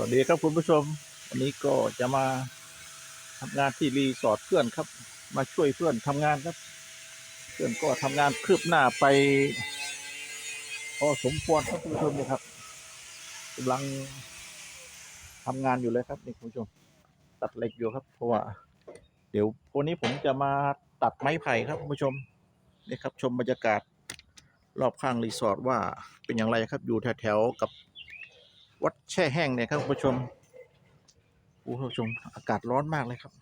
วัสดีครับคุณผู้ชม วันนี้ก็จะมาทำงานที่รีสอร์ทเพื่อนครับ มาช่วยเพื่อนทำงานครับ เพื่อนก็ทำงานคืบหน้าไปพอสมควรครับคุณผู้ชมนี่ครับกำลังทำงานอยู่เลยครับนี่คุณผู้ชม ตัดเหล็กอยู่ครับ เพราะว่า เดี๋ยววันนี้ผมจะมาตัดไม้ไผ่ครับคุณผู้ชมนี่ครับ ชมบรรยากาศรอบข้างรีสอร์ทว่าเป็นอย่างไรครับอยู่แถวๆกับ วัดแช่แห้งเนี่ยครับคุณผู้ชมคุณผู้ชมอากาศร้อนมากเลยครับ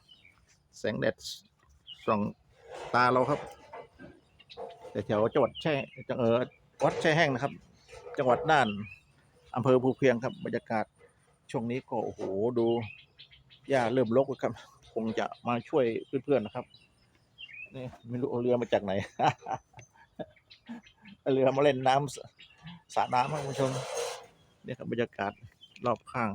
แสงแดดส่องตาเราครับ แต่แถวจังหวัดแช่จังเออวัดแช่แห้งนะครับ จังหวัดน่านอำเภอภูเพียงครับบรรยากาศช่วงนี้ก็โอ้โหดูหญ้าเริ่มรกแล้วครับ คงจะมาช่วยเพื่อนๆนะครับนี่ไม่รู้เอาเรือมาจากไหนเอาเรือมาเล่นน้ำสสระน้ำครับคุณผู้ชม เนี่ยครับบรรยากาศรอบข้าง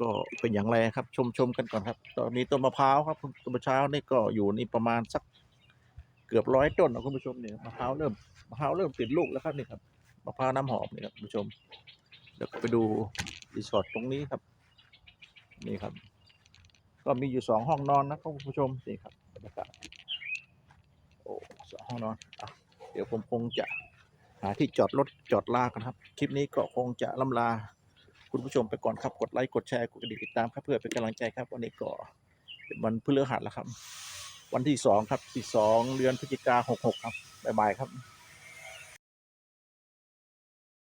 ก็เป็นอย่างไรครับ ชมชมกันก่อนครับ ตอนนี้ต้นมะพร้าวครับต้นมะพร้าวนี่ก็อยู่นี่ประมาณสักเกือบร้อยต้นนะคุณผู้ชมเนี่ยมะพร้าวเริ่มมะพร้าวเริ่มติดลูกแล้วครับนี่ครับมะพร้าวน้ำหอมนี่ครับคุณผู้ชมเดี๋ยวไปดูรีสอร์ทตรงนี้ครับ นี่ครับ ก็มีอยู่สองห้องนอนนะครับคุณผู้ชมนี่ครับบรรยากาศโอ้สองห้องนอนอะเดี๋ยวผมคงจะ หาที่จอดรถจอดลากันครับ คลิปนี้ก็คงจะล่ำลา คุณผู้ชมไปก่อนครับ กดไลค์ กดแชร์ กดกระดิ่งติดตามครับเพื่อเป็นกำลังใจครับ วันนี้ก็เป็นวันพฤหัสแล้วครับ วันที่สองครับที่สองเดือนพฤศจิกาหกหกครับบ๊ายบายครับ